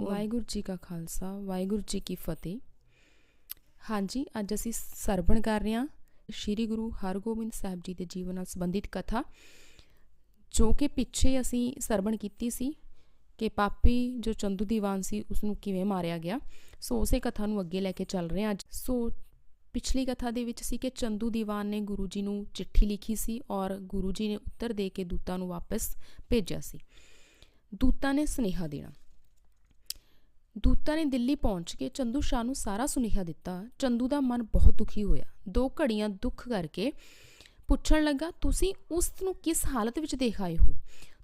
ਵਾਹਿਗੁਰੂ ਜੀ ਕਾ ਖਾਲਸਾ, ਵਾਹਿਗੁਰੂ ਜੀ ਕੀ ਫਤਿਹ। ਹਾਂਜੀ, ਅੱਜ ਅਸੀਂ ਸਰਵਣ ਕਰ ਰਹੇ ਹਾਂ ਸ੍ਰੀ ਗੁਰੂ ਹਰਗੋਬਿੰਦ ਸਾਹਿਬ ਜੀ ਦੇ ਜੀਵਨ ਨਾਲ ਸੰਬੰਧਿਤ ਕਥਾ, ਜੋ ਕਿ ਪਿੱਛੇ ਅਸੀਂ ਸਰਵਣ ਕੀਤੀ ਸੀ ਕਿ ਪਾਪੀ ਜੋ ਚੰਦੂ ਦੀਵਾਨ ਸੀ ਉਸ ਨੂੰ ਕਿਵੇਂ ਮਾਰਿਆ ਗਿਆ। ਸੋ ਉਸੇ ਕਥਾ ਨੂੰ ਅੱਗੇ ਲੈ ਕੇ ਚੱਲ ਰਹੇ ਹਾਂ ਅੱਜ। ਸੋ ਪਿਛਲੀ ਕਥਾ ਦੇ ਵਿੱਚ ਸੀ ਕਿ ਚੰਦੂ ਦੀਵਾਨ ਨੇ ਗੁਰੂ ਜੀ ਨੂੰ ਚਿੱਠੀ ਲਿਖੀ ਸੀ ਔਰ ਗੁਰੂ ਜੀ ਨੇ ਉੱਤਰ ਦੇ ਕੇ ਦੂਤਾਂ ਨੂੰ ਵਾਪਸ ਭੇਜਿਆ ਸੀ। ਦੂਤਾਂ ਨੇ ਸੁਨੇਹਾ ਦੇਣਾ। ਦੂਤਾਂ ਨੇ ਦਿੱਲੀ ਪਹੁੰਚ ਕੇ ਚੰਦੂ ਸ਼ਾਹ ਨੂੰ ਸਾਰਾ ਸੁਨੇਹਾ ਦਿੱਤਾ। ਚੰਦੂ ਦਾ ਮਨ ਬਹੁਤ ਦੁਖੀ ਹੋਇਆ। ਦੋ ਘੜੀਆਂ ਦੁੱਖ ਕਰਕੇ ਪੁੱਛਣ ਲੱਗਾ, ਤੁਸੀਂ ਉਸ ਨੂੰ ਕਿਸ ਹਾਲਤ ਵਿੱਚ ਦੇਖ ਆਏ ਹੋ?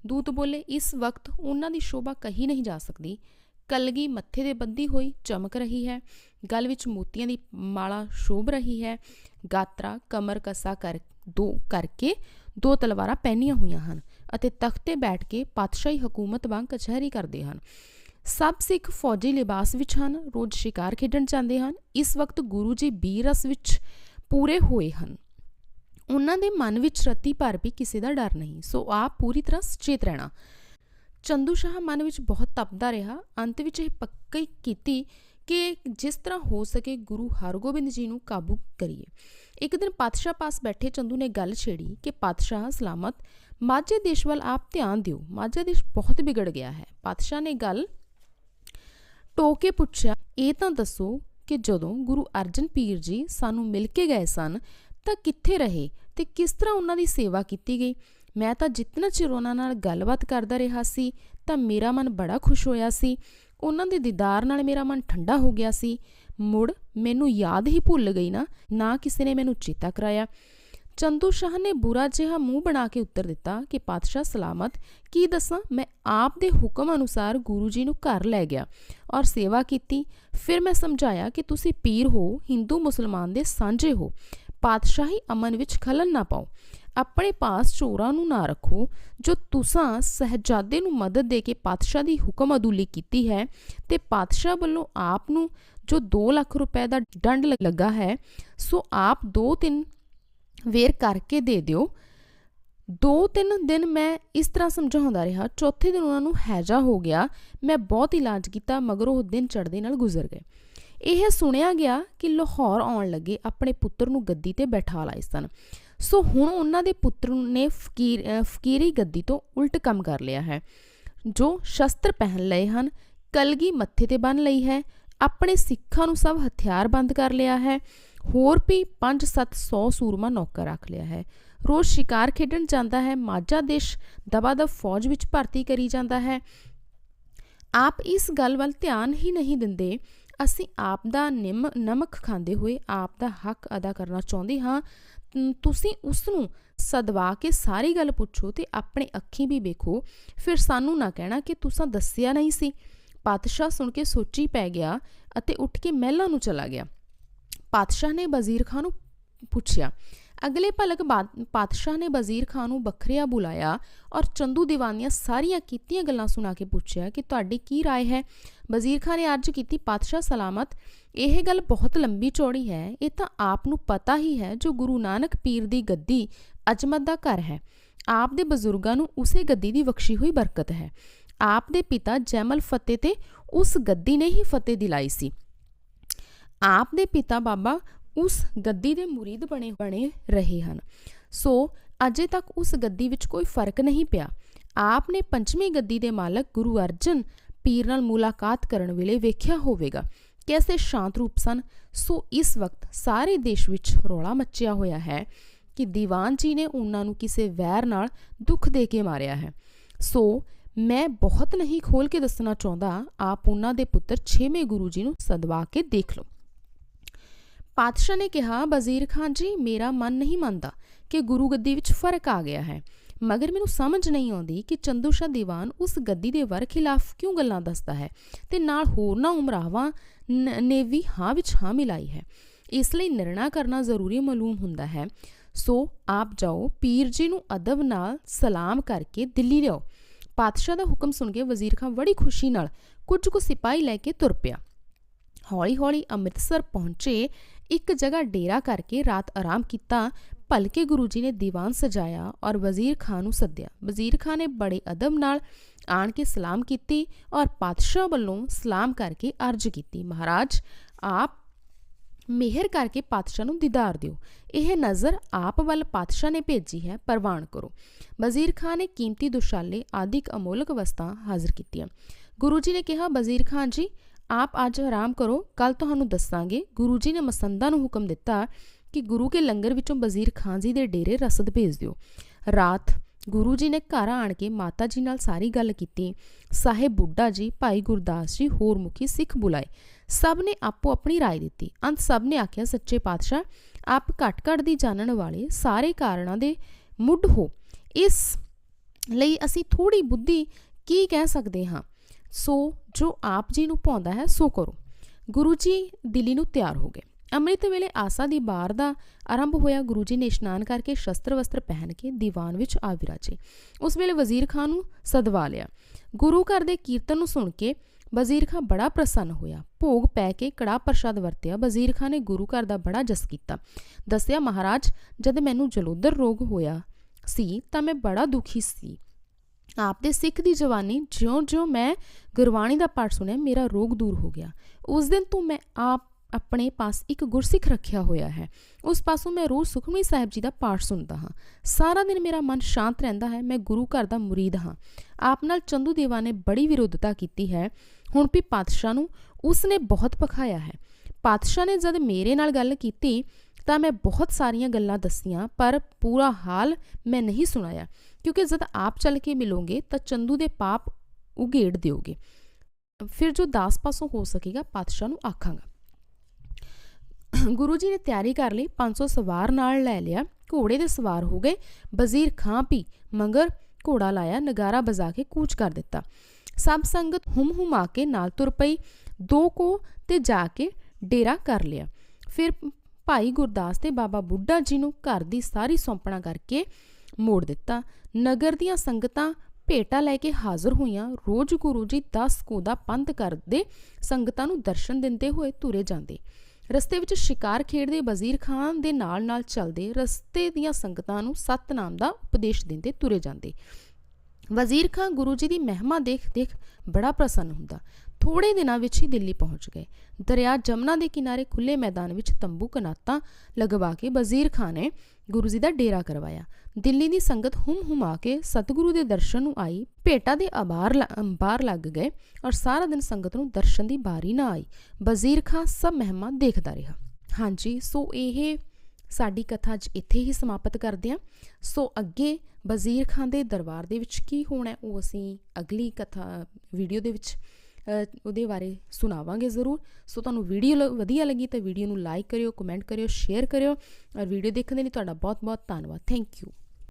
ਦੂਤ ਬੋਲੇ, ਇਸ ਵਕਤ ਉਹਨਾਂ ਦੀ ਸ਼ੋਭਾ ਕਹੀ ਨਹੀਂ ਜਾ ਸਕਦੀ। ਕਲਗੀ ਮੱਥੇ ਦੇ ਬੰਦੀ ਹੋਈ, ਚਮਕ ਰਹੀ ਹੈ। ਗਲ ਵਿੱਚ ਮੋਤੀਆਂ ਦੀ ਮਾਲਾ ਸ਼ੋਭ ਰਹੀ ਹੈ। ਗਾਤਰਾ, ਕਮਰ ਕਸਾ ਕਰ, ਦੋ ਕਰਕੇ ਦੋ ਤਲਵਾਰਾਂ ਪਹਿਨੀਆਂ ਹੋਈਆਂ ਹਨ ਅਤੇ ਤਖਤ ਤੇ ਬੈਠ ਕੇ ਪਾਤਸ਼ਾਹੀ ਹਕੂਮਤ ਵਾਂਗ ਕਚਹਿਰੀ ਕਰਦੇ ਹਨ। ਸਭ ਸਿੱਖ ਫੌਜੀ ਲਿਬਾਸ ਵਿੱਚ ਹਨ, ਰੋਜ਼ ਸ਼ਿਕਾਰ ਖੇਡਣ ਜਾਂਦੇ ਹਨ, ਇਸ ਵਕਤ ਗੁਰੂ ਜੀ ਬੀਰ ਰਸ ਵਿੱਚ ਪੂਰੇ ਹੋਏ ਹਨ। ਉਹਨਾਂ ਦੇ ਮਨ ਵਿੱਚ ਰਤੀ ਭਰ ਵੀ ਕਿਸੇ ਦਾ ਡਰ ਨਹੀਂ, ਸੋ ਆਪ ਪੂਰੀ ਤਰ੍ਹਾਂ ਸੁਚੇਤ ਰਹਿਣਾ। ਚੰਦੂ ਸ਼ਾਹ ਮਨ ਵਿੱਚ ਬਹੁਤ ਤਪਦਾ ਰਿਹਾ। ਅੰਤ ਵਿੱਚ ਇਹ ਪੱਕੀ ਕੀਤੀ ਕਿ ਜਿਸ ਤਰ੍ਹਾਂ ਹੋ ਸਕੇ ਗੁਰੂ ਹਰਗੋਬਿੰਦ ਜੀ ਨੂੰ ਕਾਬੂ ਕਰੀਏ। ਇੱਕ ਦਿਨ ਪਾਤਸ਼ਾਹ ਪਾਸ ਬੈਠੇ ਚੰਦੂ ਨੇ ਗੱਲ ਛੇੜੀ ਕਿ ਪਾਤਸ਼ਾਹ ਸਲਾਮਤ, ਮਾਝੇ ਦੇਸ਼ ਵੱਲ ਆਪ ਧਿਆਨ ਦਿਓ। ਮਾਝਾ ਦੇਸ਼ ਬਹੁਤ ਵਿਗੜ ਗਿਆ ਹੈ। ਪਾਤਸ਼ਾਹ ਨੇ ਗੱਲ ਟੋ ਕੇ ਪੁੱਛਿਆ, ਇਹ ਤਾਂ ਦੱਸੋ ਕਿ ਜਦੋਂ ਗੁਰੂ ਅਰਜਨ ਪੀਰ ਜੀ ਸਾਨੂੰ ਮਿਲ ਕੇ ਗਏ ਸਨ, ਤਾਂ ਕਿੱਥੇ ਰਹੇ ਤੇ ਕਿਸ ਤਰ੍ਹਾਂ ਉਹਨਾਂ ਦੀ ਸੇਵਾ ਕੀਤੀ ਗਈ? ਮੈਂ ਤਾਂ ਜਿੰਨਾ ਚਿਰ ਉਹਨਾਂ ਨਾਲ ਗੱਲਬਾਤ ਕਰਦਾ ਰਿਹਾ ਸੀ, ਤਾਂ ਮੇਰਾ ਮਨ ਬੜਾ ਖੁਸ਼ ਹੋਇਆ ਸੀ। ਉਹਨਾਂ ਦੇ ਦੀਦਾਰ ਨਾਲ ਮੇਰਾ ਮਨ ਠੰਡਾ ਹੋ ਗਿਆ ਸੀ। ਮੁੜ ਮੈਨੂੰ ਯਾਦ ਹੀ ਭੁੱਲ ਗਈ ਨਾ ਨਾ ਕਿਸੇ ਨੇ ਮੈਨੂੰ ਚੇਤਾ ਕਰਾਇਆ। ਚੰਦੂ ਸ਼ਾਹ ਨੇ ਬੁਰਾ ਜਿਹਾ ਮੂੰਹ ਬਣਾ ਕੇ ਉੱਤਰ ਦਿੱਤਾ ਕਿ ਪਾਤਸ਼ਾਹ ਸਲਾਮਤ, ਕੀ ਦੱਸਾਂ, ਮੈਂ ਆਪ ਦੇ ਹੁਕਮ ਅਨੁਸਾਰ ਗੁਰੂ ਜੀ ਨੂੰ ਘਰ ਲੈ ਗਿਆ ਔਰ ਸੇਵਾ ਕੀਤੀ। ਫਿਰ ਮੈਂ ਸਮਝਾਇਆ ਕਿ ਤੁਸੀਂ ਪੀਰ ਹੋ, ਹਿੰਦੂ ਮੁਸਲਮਾਨ ਦੇ ਸਾਂਝੇ ਹੋ। ਪਾਤਸ਼ਾਹੀ ਅਮਨ ਵਿੱਚ ਖਲਨ ਨਾ ਪਾਓ। ਆਪਣੇ ਪਾਸ ਚੋਰਾਂ ਨੂੰ ਨਾ ਰੱਖੋ, ਜੋ ਤੁਸਾਂ ਸਹਜਾਦੇ ਨੂੰ ਮਦਦ ਦੇ ਕੇ ਪਾਤਸ਼ਾਹ ਦੀ ਹੁਕਮ ਅਦੂਲੀ ਕੀਤੀ ਹੈ ਤੇ ਪਾਤਸ਼ਾਹ ਵੱਲੋਂ ਆਪ ਨੂੰ ਜੋ 2 ਲੱਖ ਰੁਪਏ ਦਾ ਦੰਡ ਲੱਗਾ ਹੈ, ਸੋ ਆਪ 2-3 ਵੇਰ ਕਰਕੇ ਦੇ ਦਿਓ। ਦੋ ਤਿੰਨ ਦਿਨ ਮੈਂ ਇਸ ਤਰ੍ਹਾਂ ਸਮਝਾਉਂਦਾ ਰਿਹਾ। ਚੌਥੇ ਦਿਨ ਉਹਨਾਂ ਨੂੰ ਹੈਜਾ ਹੋ ਗਿਆ। ਮੈਂ ਬਹੁਤ ਇਲਾਜ ਕੀਤਾ, ਮਗਰ ਉਹ ਦਿਨ ਚੜ੍ਹਦੇ ਨਾਲ ਗੁਜ਼ਰ ਗਏ। ਇਹ ਸੁਣਿਆ ਗਿਆ ਕਿ ਲਾਹੌਰ ਆਉਣ ਲੱਗੇ, ਆਪਣੇ ਪੁੱਤਰ ਨੂੰ ਗੱਦੀ ਤੇ ਬਿਠਾ ਲਾਏ ਸਨ। ਸੋ ਹੁਣ ਉਹਨਾਂ ਦੇ ਪੁੱਤਰ ਨੇ ਫਕੀਰ ਫਕੀਰੀ ਗੱਦੀ ਤੋਂ ਉਲਟ ਕੰਮ ਕਰ ਲਿਆ ਹੈ। ਜੋ ਸ਼ਸਤਰ ਪਹਿਨ ਲਏ ਹਨ, ਕਲਗੀ ਮੱਥੇ ਤੇ ਬੰਨ ਲਈ ਹੈ, ਆਪਣੇ ਸਿੱਖਾਂ ਨੂੰ ਸਭ ਹਥਿਆਰ ਬੰਦ ਕਰ ਲਿਆ ਹੈ। ਹੋਰ ਵੀ 5-700 ਸੂਰਮਾ ਨੌਕਰ ਰੱਖ ਲਿਆ ਹੈ। ਰੋਜ਼ ਸ਼ਿਕਾਰ ਖੇਡਣ ਜਾਂਦਾ ਹੈ, ਮਾਝਾ ਦੇਸ਼ ਦਬਾਦਬ ਫੌਜ ਵਿੱਚ ਭਰਤੀ ਕਰੀ ਜਾਂਦਾ ਹੈ। ਆਪ ਇਸ ਗੱਲ ਵੱਲ ਧਿਆਨ ਹੀ ਨਹੀਂ ਦਿੰਦੇ। ਅਸੀਂ ਆਪ ਦਾ ਨਿਮ, ਨਮਕ ਖਾਂਦੇ ਹੋਏ ਆਪ ਦਾ ਹੱਕ ਅਦਾ ਕਰਨਾ ਚਾਹੁੰਦੇ ਹਾਂ। ਤੁਸੀਂ ਉਸ ਨੂੰ ਸਦਵਾ ਕੇ ਸਾਰੀ ਗੱਲ ਪੁੱਛੋ ਤੇ ਆਪਣੇ ਅੱਖੀਂ ਵੀ ਵੇਖੋ। ਫਿਰ ਸਾਨੂੰ ਨਾ ਕਹਿਣਾ ਕਿ ਤੁਸੀਂ ਦੱਸਿਆ ਨਹੀਂ ਸੀ। ਪਾਤਸ਼ਾਹ ਸੁਣ ਕੇ ਸੋਚੀ ਪੈ ਗਿਆ ਅਤੇ ਉੱਠ ਕੇ ਮਹਿਲਾਂ ਨੂੰ ਚਲਾ ਗਿਆ। ਪਾਤਸ਼ਾਹ ਨੇ ਵਜ਼ੀਰ ਖਾਨ ਨੂੰ ਪੁੱਛਿਆ ਅਗਲੇ ਪਲਕ ਬਾਅਦ ਪਾਤਸ਼ਾਹ ਨੇ ਵਜ਼ੀਰ ਖਾਨ ਨੂੰ ਬਖਰਿਆ ਬੁਲਾਇਆ ਔਰ ਚੰਦੂ ਦੀਵਾਨੀਆਂ ਸਾਰੀਆਂ ਕੀਤੀਆਂ ਗੱਲਾਂ ਸੁਣਾ ਕੇ ਪੁੱਛਿਆ ਕਿ ਤੁਹਾਡੀ ਕੀ رائے ਹੈ ਵਜ਼ੀਰ ਖਾਨ ਨੇ ਅਰਜ਼ ਕੀਤੀ ਪਾਤਸ਼ਾਹ ਸਲਾਮਤ ਇਹ ਗੱਲ ਬਹੁਤ ਲੰਬੀ ਚੌੜੀ ਹੈ ਇਹ ਤਾਂ ਆਪ ਨੂੰ ਪਤਾ ਹੀ ਹੈ ਜੋ ਗੁਰੂ ਨਾਨਕ ਪੀਰ ਦੀ ਗੱਦੀ ਅਜਮਤ ਦਾ ਘਰ ਹੈ ਆਪ ਦੇ ਬਜ਼ੁਰਗਾਂ ਨੂੰ ਉਸੇ ਗੱਦੀ ਦੀ ਬਖਸ਼ੀ ਹੋਈ ਬਰਕਤ ਹੈ ਆਪ ਦੇ ਪਿਤਾ ਜੈਮਲ ਫਤਿਹ ਤੇ ਉਸ ਗੱਦੀ ਨੇ ਹੀ ਫਤਿਹ ਦਿਲਾਈ ਸੀ ਆਪ ਦੇ ਪਿਤਾ ਬਾਬਾ ਉਸ ਗੱਦੀ ਦੇ ਮੁਰੀਦ ਬਣੇ ਬਣੇ ਰਹੇ ਹਨ। ਸੋ ਅਜੇ ਤੱਕ ਉਸ ਗੱਦੀ ਵਿੱਚ ਕੋਈ ਫ਼ਰਕ ਨਹੀਂ ਪਿਆ। ਆਪ ਨੇ ਪੰਜਵੀਂ ਗੱਦੀ ਦੇ ਮਾਲਕ ਗੁਰੂ ਅਰਜਨ ਪੀਰ ਨਾਲ ਮੁਲਾਕਾਤ ਕਰਨ ਵੇਲੇ ਵੇਖਿਆ ਹੋਵੇਗਾ ਕੈਸੇ ਸ਼ਾਂਤ ਰੂਪ ਸਨ। ਸੋ ਇਸ ਵਕਤ ਸਾਰੇ ਦੇਸ਼ ਵਿੱਚ ਰੌਲਾ ਮੱਚਿਆ ਹੋਇਆ ਹੈ ਕਿ ਦੀਵਾਨ ਜੀ ਨੇ ਉਹਨਾਂ ਨੂੰ ਕਿਸੇ ਵੈਰ ਨਾਲ ਦੁੱਖ ਦੇ ਕੇ ਮਾਰਿਆ ਹੈ। ਸੋ ਮੈਂ ਬਹੁਤ ਨਹੀਂ ਖੋਲ ਕੇ ਦੱਸਣਾ ਚਾਹੁੰਦਾ, ਆਪ ਉਹਨਾਂ ਦੇ ਪੁੱਤਰ 6ਵੇਂ ਗੁਰੂ ਜੀ ਨੂੰ ਸਦਵਾ ਕੇ ਦੇਖ ਲਓ। ਪਾਤਸ਼ਾਹ ਨੇ ਕਿਹਾ, ਵਜ਼ੀਰ ਖਾਨ ਜੀ, ਮੇਰਾ ਮਨ ਨਹੀਂ ਮੰਨਦਾ ਕਿ ਗੁਰੂ ਗੱਦੀ ਵਿੱਚ ਫ਼ਰਕ ਆ ਗਿਆ ਹੈ। ਮਗਰ ਮੈਨੂੰ ਸਮਝ ਨਹੀਂ ਆਉਂਦੀ ਕਿ ਚੰਦੂ ਸ਼ਾਹ ਦੀਵਾਨ ਉਸ ਗੱਦੀ ਦੇ ਵਰ ਖਿਲਾਫ ਕਿਉਂ ਗੱਲਾਂ ਦੱਸਦਾ ਹੈ ਤੇ ਨਾਲ ਹੋਰਨਾਂ ਉਮਰਾਵਾਂ ਨੇ ਵੀ ਹਾਂ ਵਿੱਚ ਹਾਂ ਮਿਲਾਈ ਹੈ। ਇਸ ਲਈ ਨਿਰਣਾ ਕਰਨਾ ਜ਼ਰੂਰੀ ਮਾਲੂਮ ਹੁੰਦਾ ਹੈ। ਸੋ ਆਪ ਜਾਓ, ਪੀਰ ਜੀ ਨੂੰ ਅਦਬ ਨਾਲ ਸਲਾਮ ਕਰਕੇ ਦਿੱਲੀ ਲਿਓ ਪਾਤਸ਼ਾਹ ਦਾ ਹੁਕਮ ਸੁਣ ਕੇ ਵਜ਼ੀਰ ਖਾਨ ਬੜੀ ਖੁਸ਼ੀ ਨਾਲ ਕੁਝ ਕੁ ਸਿਪਾਹੀ ਲੈ ਕੇ ਤੁਰ ਪਿਆ। ਹੌਲੀ-ਹੌਲੀ ਅੰਮ੍ਰਿਤਸਰ ਪਹੁੰਚੇ ਇੱਕ ਜਗ੍ਹਾ ਡੇਰਾ ਕਰਕੇ ਰਾਤ ਆਰਾਮ ਕੀਤਾ ਭਲਕੇ ਗੁਰੂ ਜੀ ਨੇ ਦੀਵਾਨ ਸਜਾਇਆ ਔਰ ਵਜ਼ੀਰ ਖਾਨ ਨੂੰ ਸੱਦਿਆ ਵਜ਼ੀਰ ਖਾਨ ਨੇ ਬੜੇ ਅਦਬ ਨਾਲ ਆਣ ਕੇ ਸਲਾਮ ਕੀਤੀ ਔਰ ਪਾਤਸ਼ਾਹ ਵੱਲੋਂ ਸਲਾਮ ਕਰਕੇ ਅਰਜ਼ ਕੀਤੀ ਮਹਾਰਾਜ ਆਪ ਮਿਹਰ ਕਰਕੇ ਪਾਤਸ਼ਾਹ ਨੂੰ ਦੀਦਾਰ ਦਿਓ ਇਹ ਨਜ਼ਰ ਆਪ ਵੱਲ ਪਾਤਸ਼ਾਹ ਨੇ ਭੇਜੀ ਹੈ ਪ੍ਰਵਾਨ ਕਰੋ ਵਜ਼ੀਰ ਖਾਨ ਨੇ ਕੀਮਤੀ ਦੁਸ਼ਾਲੇ ਆਦਿਕ ਅਮੋਲਕ ਵਸਤਾਂ ਹਾਜ਼ਰ ਕੀਤੀਆਂ ਗੁਰੂ ਜੀ ਨੇ ਕਿਹਾ ਵਜ਼ੀਰ ਖਾਨ ਜੀ ਆਪ ਅੱਜ ਆਰਾਮ ਕਰੋ ਕੱਲ ਤੁਹਾਨੂੰ ਦੱਸਾਂਗੇ ਗੁਰੂ ਜੀ ਨੇ ਮਸੰਦਾ ਨੂੰ ਹੁਕਮ ਦਿੱਤਾ ਕਿ ਗੁਰੂ ਕੇ ਲੰਗਰ ਵਿੱਚੋਂ ਵਜ਼ੀਰ ਖਾਨ ਜੀ ਦੇ ਡੇਰੇ ਰਸਦ ਭੇਜ ਦਿਓ ਰਾਤ ਗੁਰੂ ਜੀ ਨੇ ਘਰ ਆਣ ਕੇ ਮਾਤਾ ਜੀ ਨਾਲ ਸਾਰੀ ਗੱਲ ਕੀਤੀ ਸਾਹਿਬ ਬੁੱਢਾ ਜੀ ਭਾਈ ਗੁਰਦਾਸ ਜੀ ਹੋਰ ਮੁਖੀ ਸਿੱਖ ਬੁਲਾਏ ਸਭ ਨੇ ਆਪੋ ਆਪਣੀ رائے ਦਿੱਤੀ ਅੰਤ ਸਭ ਨੇ ਆਖਿਆ ਸੱਚੇ ਪਾਤਸ਼ਾਹ ਆਪ ਘਟ ਘਟ ਦੀ ਜਾਣਨ ਵਾਲੇ ਸਾਰੇ ਕਾਰਣਾਂ ਦੇ ਮੁੱਢ ਹੋ ਇਸ ਲਈ ਅਸੀਂ ਥੋੜੀ ਬੁੱਧੀ ਕੀ ਕਹਿ ਸਕਦੇ ਹਾਂ ਸੋ ਜੋ ਆਪ ਜੀ ਨੂੰ ਪਾਉਂਦਾ ਹੈ, ਸੋ ਕਰੋ। ਗੁਰੂ ਜੀ ਦਿੱਲੀ ਨੂੰ ਤਿਆਰ ਹੋ ਗਏ। ਅੰਮ੍ਰਿਤ ਵੇਲੇ ਆਸਾ ਦੀ ਬਾਰ ਦਾ ਆਰੰਭ ਹੋਇਆ। ਗੁਰੂ ਜੀ ਨੇ ਇਸ਼ਨਾਨ ਕਰਕੇ ਸ਼ਸਤਰ ਵਸਤਰ ਪਹਿਨ ਕੇ ਦੀਵਾਨ ਵਿੱਚ ਆ ਵਿਰਾਜੇ। ਉਸ ਵੇਲੇ ਵਜ਼ੀਰ ਖਾਨ ਨੂੰ ਸਦਵਾ ਲਿਆ। ਗੁਰੂ ਘਰ ਦੇ ਕੀਰਤਨ ਨੂੰ ਸੁਣ ਕੇ ਵਜ਼ੀਰ ਖਾਨ ਬੜਾ ਪ੍ਰਸੰਨ ਹੋਇਆ। ਭੋਗ ਪੈ ਕੇ ਕੜਾ ਪ੍ਰਸ਼ਾਦ ਵਰਤਿਆ। ਵਜ਼ੀਰ ਖਾਨ ਨੇ ਗੁਰੂ ਘਰ ਦਾ ਬੜਾ ਜਸ ਕੀਤਾ। ਦੱਸਿਆ, ਮਹਾਰਾਜ, ਜਦ ਮੈਨੂੰ ਜਲੋਦਰ ਰੋਗ ਹੋਇਆ ਸੀ ਤਾਂ ਮੈਂ ਬੜਾ ਦੁਖੀ ਸੀ। ਆਪ ਦੇ ਸਿੱਖ ਦੀ ਜਵਾਨੀ, ਜਿਉਂ-ਜਿਉਂ ਮੈਂ ਗੁਰਬਾਣੀ ਦਾ ਪਾਠ ਸੁਣਿਆ, ਮੇਰਾ ਰੋਗ ਦੂਰ ਹੋ ਗਿਆ। ਉਸ ਦਿਨ ਤੋਂ ਮੈਂ ਆਪ ਆਪਣੇ ਪਾਸ ਇੱਕ ਗੁਰਸਿੱਖ ਰੱਖਿਆ ਹੋਇਆ ਹੈ। ਉਸ ਪਾਸੋਂ ਮੈਂ ਰੋਜ਼ ਸੁਖਮਨੀ ਸਾਹਿਬ ਜੀ ਦਾ ਪਾਠ ਸੁਣਦਾ ਹਾਂ। ਸਾਰਾ ਦਿਨ ਮੇਰਾ ਮਨ ਸ਼ਾਂਤ ਰਹਿੰਦਾ ਹੈ, ਮੈਂ ਗੁਰੂ ਘਰ ਦਾ ਮੁਰੀਦ ਹਾਂ। ਆਪ ਨਾਲ ਚੰਦੂ ਦੇਵਾ ਨੇ ਬੜੀ ਵਿਰੋਧਤਾ ਕੀਤੀ ਹੈ। ਹੁਣ ਵੀ ਪਾਤਸ਼ਾਹ ਨੂੰ ਉਸ ਨੇ ਬਹੁਤ ਪਖਾਇਆ ਹੈ। ਪਾਤਸ਼ਾਹ ਨੇ ਜਦ ਮੇਰੇ ਨਾਲ ਗੱਲ ਕੀਤੀ ਤਾਂ ਮੈਂ ਬਹੁਤ ਸਾਰੀਆਂ ਗੱਲਾਂ ਦੱਸੀਆਂ, ਪਰ ਪੂਰਾ ਹਾਲ ਮੈਂ ਨਹੀਂ ਸੁਣਾਇਆ। ਕਿਉਂਕਿ ਜਦ ਆਪ ਚੱਲ ਕੇ ਮਿਲੋਗੇ ਤਾਂ ਚੰਦੂ ਦੇ ਪਾਪ ਉਗੇੜ ਦਿਓਗੇ। ਫਿਰ ਜੋ ਦਾਸ ਪਾਸੋਂ ਹੋ ਸਕੇਗਾ, ਪਾਤਸ਼ਾਹ ਨੂੰ ਆਖਾਂਗਾ। ਗੁਰੂ ਜੀ ਨੇ ਤਿਆਰੀ ਕਰ ਲਈ 500 ਸਵਾਰ ਨਾਲ ਲੈ ਲਿਆ। ਘੋੜੇ ਦੇ ਸਵਾਰ ਹੋ ਗਏ। ਵਜ਼ੀਰ ਖਾਂ ਪੀ, ਮੰਗਰ ਘੋੜਾ ਲਾਇਆ, ਨਗਾਰਾ ਬਜਾ ਕੇ ਕੂਚ ਕਰ ਦਿੱਤਾ। ਸਭ ਸੰਗਤ ਹੁਮ ਹੁਮਾ ਕੇ ਨਾਲ ਤੁਰ ਪਈ। ਦੋ ਕੋ ਤੇ ਜਾ ਕੇ ਡੇਰਾ ਕਰ ਲਿਆ। ਫਿਰ ਭਾਈ ਗੁਰਦਾਸ ਤੇ ਬਾਬਾ ਬੁੱਢਾ ਜੀ ਨੂੰ ਘਰ ਦੀ ਸਾਰੀ ਸੌਂਪਣਾ ਕਰਕੇ ਮੋੜ ਦਿੱਤਾ। ਨਗਰ ਦੀਆਂ ਸੰਗਤਾਂ ਭੇਟਾ ਲੈ ਕੇ ਹਾਜ਼ਰ ਹੋਈਆਂ। ਰੋਜ਼ ਗੁਰੂ ਜੀ 10 ਕੋ ਦਾ ਪੰਥ ਕਰਦੇ ਸੰਗਤਾਂ ਨੂੰ ਦਰਸ਼ਨ ਦਿੰਦੇ ਹੋਏ ਤੁਰੇ ਜਾਂਦੇ। ਰਸਤੇ ਵਿੱਚ ਸ਼ਿਕਾਰ ਖੇਡਦੇ ਵਜ਼ੀਰ ਖਾਨ ਦੇ ਨਾਲ ਨਾਲ ਚੱਲਦੇ ਰਸਤੇ ਦੀਆਂ ਸੰਗਤਾਂ ਨੂੰ ਸਤਨਾਮ ਦਾ ਉਪਦੇਸ਼ ਦਿੰਦੇ ਤੁਰੇ ਜਾਂਦੇ। ਵਜ਼ੀਰ ਖਾਨ ਗੁਰੂ ਜੀ ਦੀ ਮਹਿਮਾ ਦੇਖ ਦੇਖ ਬੜਾ ਪ੍ਰਸੰਨ ਹੁੰਦਾ। ਥੋੜੇ ਦਿਨਾਂ ਵਿੱਚ ਹੀ ਦਿੱਲੀ ਪਹੁੰਚ ਗਏ। ਦਰਿਆ ਜਮਨਾ ਦੇ ਕਿਨਾਰੇ ਖੁੱਲੇ ਮੈਦਾਨ ਵਿੱਚ ਤੰਬੂ ਕਨਾਤਾਂ ਲਗਵਾ ਕੇ ਵਜ਼ੀਰ ਖਾਨ ਨੇ ਗੁਰੂ ਜੀ ਦਾ ਡੇਰਾ ਕਰਵਾਇਆ। ਦਿੱਲੀ ਦੀ ਸੰਗਤ ਹੁਮ ਹੁਮਾ ਕੇ ਸਤਿਗੁਰੂ ਦੇ ਦਰਸ਼ਨ ਨੂੰ ਆਈ, ਭੇਟਾ ਦੇ ਆਬਾਰ ਅੰਬਾਰ ਲੱਗ ਗਏ ਔਰ ਸਾਰਾ ਦਿਨ ਸੰਗਤ ਨੂੰ ਦਰਸ਼ਨ ਦੀ ਬਾਰੀ ਨਾ ਆਈ। ਵਜ਼ੀਰ ਖਾਨ ਸਭ ਮਹਿਮਾ ਦੇਖਦਾ ਰਿਹਾ। ਹਾਂਜੀ, ਸੋ ਇਹ ਸਾਡੀ ਕਥਾ ਅੱਜ ਇੱਥੇ ਹੀ ਸਮਾਪਤ ਕਰਦੇ ਹਾਂ। ਸੋ ਅੱਗੇ ਵਜ਼ੀਰ ਖਾਨ ਦੇ ਦਰਬਾਰ ਦੇ ਵਿੱਚ ਕੀ ਹੋਣਾ ਉਹ ਅਸੀਂ ਅਗਲੀ ਕਥਾ ਵੀਡੀਓ ਦੇ ਵਿੱਚ ਉਹਦੇ ਬਾਰੇ ਸੁਣਾਵਾਂਗੇ ਜ਼ਰੂਰ। ਸੋ ਤੁਹਾਨੂੰ ਵੀਡੀਓ ਲ- ਵਧੀਆ ਲੱਗੀ ਤਾਂ ਵੀਡੀਓ ਨੂੰ ਲਾਈਕ ਕਰਿਓ ਕਮੈਂਟ ਕਰਿਓ ਸ਼ੇਅਰ ਕਰਿਓ। ਔਰ ਵੀਡੀਓ ਦੇਖਣ ਦੇ ਲਈ ਤੁਹਾਡਾ ਬਹੁਤ ਬਹੁਤ ਧੰਨਵਾਦ। Thank you